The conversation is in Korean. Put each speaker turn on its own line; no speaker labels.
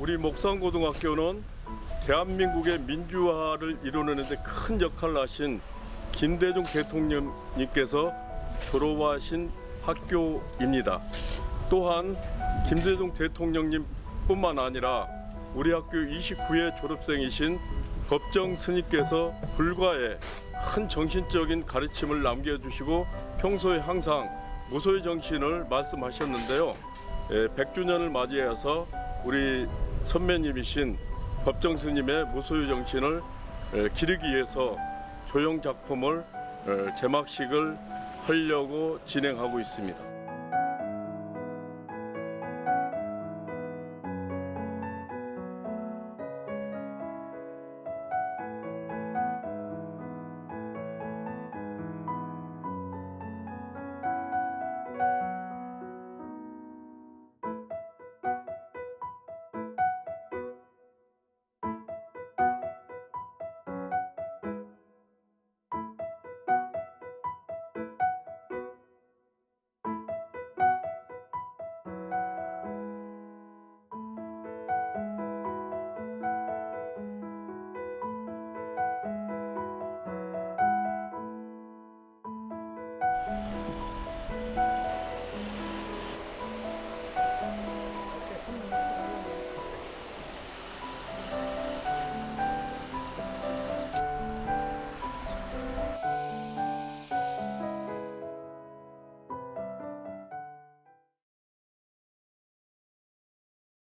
우리 목산고등학교는 대한민국의 민주화를 이루는 데 큰 역할을 하신 김대중 대통령님께서 졸업하신 학교입니다. 또한 김대중 대통령님뿐만 아니라 우리 학교 29회 졸업생이신 법정 스님께서 불과의 큰 정신적인 가르침을 남겨주시고 평소에 항상 무소의 정신을 말씀하셨는데요. 예, 100주년을 맞이해서 우리 선배님이신 법정 스님의 무소유 정신을 에, 기르기 위해서 조형 작품을 에, 제막식을 하려고 진행하고 있습니다.